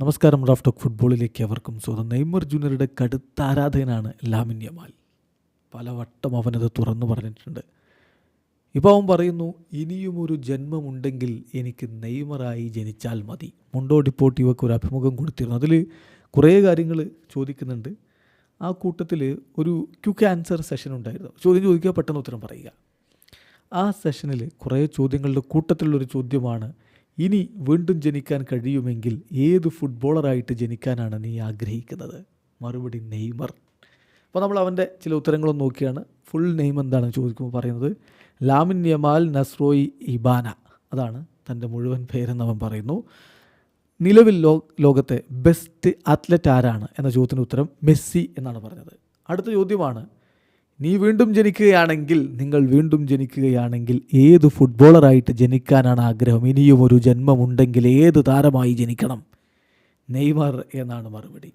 നമസ്കാരം Raf talk ഫുട്ബോളിലേക്ക് അവർക്കും സ്വന്തം നെയ്മർ ജൂനിയറുടെ കടുത്ത ആരാധകനാണ് ലാമിൻ യമാൽ. പലവട്ടം അവനത് തുറന്നു പറഞ്ഞിട്ടുണ്ട്. ഇപ്പോൾ അവൻ പറയുന്നു ഇനിയും ഒരു ജന്മമുണ്ടെങ്കിൽ എനിക്ക് നെയ്മറായി ജനിച്ചാൽ മതി. മുണ്ടോ ഡിപ്പോട്ടീവൊക്കെ ഒരു അഭിമുഖം കൊടുത്തിരുന്നു. അതിൽ കുറേ കാര്യങ്ങൾ ചോദിക്കുന്നുണ്ട്. ആ കൂട്ടത്തിൽ ഒരു ക്യുക്ക് ആൻസർ സെഷൻ ഉണ്ടായിരുന്നു. ചോദ്യം ചോദിക്കുക പെട്ടെന്ന് ഉത്തരം പറയുക. ആ സെഷനിൽ കുറേ ചോദ്യങ്ങളുടെ കൂട്ടത്തിലുള്ളൊരു ചോദ്യമാണ് ഇനി വീണ്ടും ജനിക്കാൻ കഴിയുമെങ്കിൽ ഏത് ഫുട്ബോളറായിട്ട് ജനിക്കാനാണ് നീ ആഗ്രഹിക്കുന്നത്? മറുപടി നെയ്മർ. അപ്പോൾ നമ്മൾ അവന്റെ ചില ഉത്തരങ്ങളൊന്നും നോക്കിയാണ്. ഫുൾ നെയിം എന്താണ് ചോദിക്കുമ്പോൾ പറയുന്നത് ലാമിൻ യമാൽ നസ്രോയി ഇബാന. അതാണ് തന്റെ മുഴുവൻ പേരെന്ന് അവൻ പറയുന്നു. നിലവിൽ ലോ ലോകത്തെ ബെസ്റ്റ് അത്ലറ്റ് ആരാണ് എന്ന ചോദ്യത്തിന് ഉത്തരം മെസ്സി എന്നാണ് പറഞ്ഞത്. അടുത്ത ചോദ്യമാണ് നീ വീണ്ടും ജനിക്കുകയാണെങ്കിൽ നിങ്ങൾ വീണ്ടും ജനിക്കുകയാണെങ്കിൽ ഏത് ഫുട്ബോളറായിട്ട് ജനിക്കാനാണ് ആഗ്രഹം? ഇനിയും ഒരു ജന്മമുണ്ടെങ്കിൽ ഏത് താരമായി ജനിക്കണം? നെയ്മർ എന്നാണ് മറുപടി.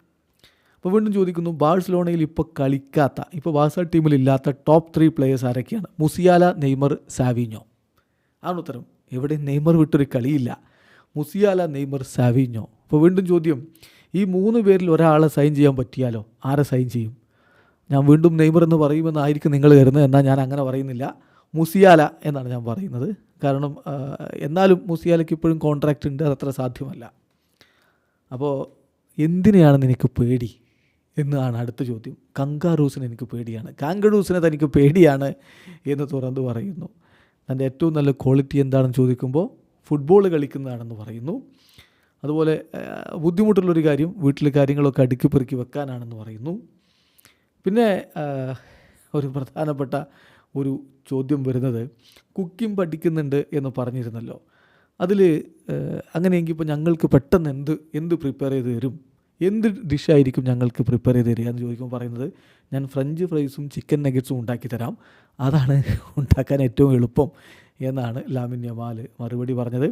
അപ്പോൾ വീണ്ടും ചോദിക്കുന്നു ബാഴ്സലോണയിൽ ഇപ്പോൾ കളിക്കാത്ത ഇപ്പോൾ ബാഴ്സ ടീമിലില്ലാത്ത ടോപ്പ് ത്രീ പ്ലെയേഴ്സ് ആരൊക്കെയാണ്? Musiala Neymar Savinho. ആണ് ഉത്തരം. എവിടെ നെയ്മർ വിട്ടൊരു കളിയില്ല. Musiala Neymar Savinho. അപ്പോൾ വീണ്ടും ചോദ്യം ഈ മൂന്ന് പേരിൽ ഒരാളെ സൈൻ ചെയ്യാൻ പറ്റിയാലോ? ആരെ സൈൻ ചെയ്യും? ഞാൻ വീണ്ടും നെയ്മർ എന്ന് പറയുമെന്നായിരിക്കും നിങ്ങൾ കരുതുന്നത്. എന്നാൽ ഞാൻ അങ്ങനെ പറയുന്നില്ല. മുസിയാല എന്നാണ് ഞാൻ പറയുന്നത്. കാരണം എന്നാലും മുസിയാലയ്ക്ക് ഇപ്പോഴും കോൺട്രാക്റ്റ് ഉണ്ട്. അതത്ര സാധ്യമല്ല. അപ്പോൾ എന്തിനെയാണ് നിനക്ക് പേടി എന്നാണ് അടുത്ത ചോദ്യം. കങ്കാറൂസിന് എനിക്ക് പേടിയാണ്. കാങ്കഡൂസിനെ തനിക്ക് പേടിയാണ് എന്ന് തുറന്നു പറയുന്നു. തന്റെ ഏറ്റവും നല്ല ക്വാളിറ്റി എന്താണെന്ന് ചോദിക്കുമ്പോൾ ഫുട്ബോൾ കളിക്കുന്നതാണെന്ന് പറയുന്നു. അതുപോലെ ബുദ്ധിമുട്ടുള്ളൊരു കാര്യം വീട്ടിലെ കാര്യങ്ങളൊക്കെ അടുക്കി പെറുക്കി വെക്കാനാണെന്ന് പറയുന്നു. പിന്നെ ഒരു പ്രധാനപ്പെട്ട ഒരു ചോദ്യം വരുന്നത് കുക്കിംഗ് പഠിക്കുന്നുണ്ട് എന്ന് പറഞ്ഞിരുന്നല്ലോ. അതിൽ അങ്ങനെയെങ്കിൽ ഇപ്പോൾ ഞങ്ങൾക്ക് പെട്ടെന്ന് എന്ത് എന്ത് പ്രിപ്പയർ ചെയ്ത് തരും? എന്ത് ഡിഷായിരിക്കും ഞങ്ങൾക്ക് പ്രിപ്പയർ ചെയ്ത് തരിക എന്ന് ചോദിക്കുമ്പോൾ പറയുന്നത് ഞാൻ ഫ്രഞ്ച് ഫ്രൈസും ചിക്കൻ നഗറ്റ്സും ഉണ്ടാക്കി തരാം. അതാണ് ഉണ്ടാക്കാൻ ഏറ്റവും എളുപ്പം എന്നാണ് ലാമിൻ യമാൽ മറുപടി പറഞ്ഞത്.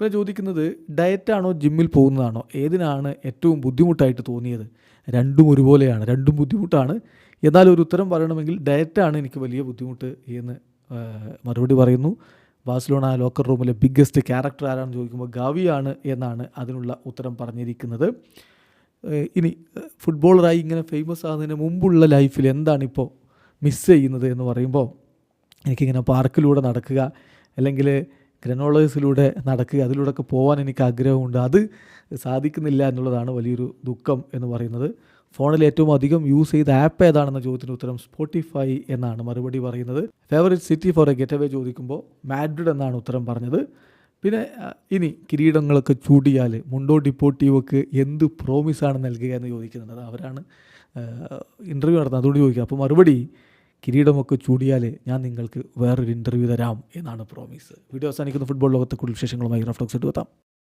പിന്നെ ചോദിക്കുന്നത് ഡയറ്റാണോ ജിമ്മിൽ പോകുന്നതാണോ? ഏതിനാണ് ഏറ്റവും ബുദ്ധിമുട്ടായിട്ട് തോന്നിയത്? രണ്ടും ഒരുപോലെയാണ് രണ്ടും ബുദ്ധിമുട്ടാണ്. എന്നാൽ ഒരു ഉത്തരം പറയണമെങ്കിൽ ഡയറ്റാണ് എനിക്ക് വലിയ ബുദ്ധിമുട്ട് എന്ന് മറുപടി പറയുന്നു. ബാഴ്സലോണ ലോക്കർ റൂമിലെ ബിഗ്ഗസ്റ്റ് ക്യാരക്ടർ ആരാണെന്ന് ചോദിക്കുമ്പോൾ ഗാവിയാണ് എന്നാണ് അതിനുള്ള ഉത്തരം പറഞ്ഞിരിക്കുന്നത്. ഇനി ഫുട്ബോളറായി ഇങ്ങനെ ഫേമസ് ആകുന്നതിന് മുമ്പുള്ള ലൈഫിൽ എന്താണ് ഇപ്പോൾ മിസ് ചെയ്യുന്നത് എന്ന് പറയുമ്പോൾ എനിക്കിങ്ങനെ പാർക്കിലൂടെ നടക്കുക അല്ലെങ്കിൽ ഗ്രനോളേഴ്സിലൂടെ നടക്കുക അതിലൂടെയൊക്കെ പോകാൻ എനിക്ക് ആഗ്രഹമുണ്ട്. അത് സാധിക്കുന്നില്ല എന്നുള്ളതാണ് വലിയൊരു ദുഃഖം എന്ന് പറയുന്നത്. ഫോണിൽ ഏറ്റവും അധികം യൂസ് ചെയ്ത ആപ്പ് ഏതാണെന്ന ചോദ്യത്തിന് ഉത്തരം സ്പോട്ടിഫൈ എന്നാണ് മറുപടി പറയുന്നത്. Favourite city for a getaway ചോദിക്കുമ്പോൾ മാഡ്രിഡ് എന്നാണ് ഉത്തരം പറഞ്ഞത്. പിന്നെ ഇനി കിരീടങ്ങളൊക്കെ ചൂടിയാൽ മുണ്ടോ ഡിപ്പോട്ടീവൊക്കെ എന്ത് പ്രോമിസാണ് നൽകുക എന്ന് ചോദിക്കുന്നുണ്ട് അവരാണ് ഇന്റർവ്യൂ നടത്തുന്നത്. അതുകൊണ്ട് ചോദിക്കുക അപ്പോൾ മറുപടി കിരീടമൊക്കെ ചൂടിയാൽ ഞാൻ നിങ്ങൾക്ക് വേറൊരു ഇന്റർവ്യൂ തരാം എന്നാണ് പ്രോമിസ് വീഡിയോ അവസാനിക്കുന്ന. ഫുട്ബോൾ ലോകത്തെ കൂടുതൽ വിശേഷങ്ങളുമായി റഫ്ലോക്സ് എടുത്താം